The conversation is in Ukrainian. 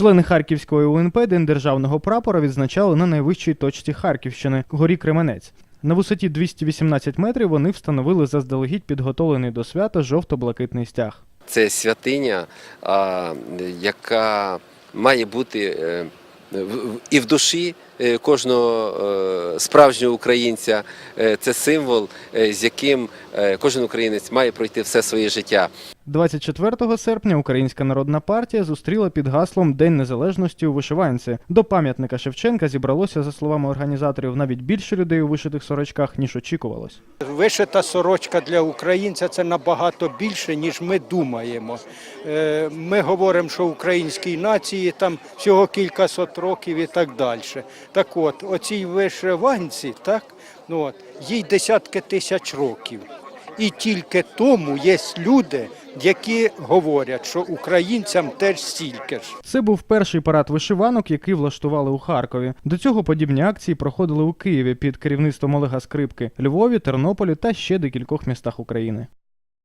Члени Харківської УНП День державного прапора відзначали на найвищій точці Харківщини горі Кременець. На висоті 218 метрів вони встановили заздалегідь підготовлений до свята жовто-блакитний стяг. Це святиня, яка має бути е, і в душі е, кожного е, справжнього українця. Це символ, з яким кожен українець має пройти все своє життя. 24 серпня Українська народна партія зустріла під гаслом День незалежності у вишиванці. До пам'ятника Шевченка зібралося, за словами організаторів, навіть більше людей у вишитих сорочках, ніж очікувалось. Вишита сорочка для українця це набагато більше, ніж ми думаємо. Е, Ми говоримо, що українській нації там всього кількасот років і так далі. Так от, оцій вишиванці, так, ну от, їй десятки тисяч років. І тільки тому є люди, які говорять, що українцям теж стільки ж. Це був перший парад вишиванок, який влаштували у Харкові. До цього подібні акції проходили у Києві під керівництвом Олега Скрипки, Львові, Тернополі та ще декількох містах України.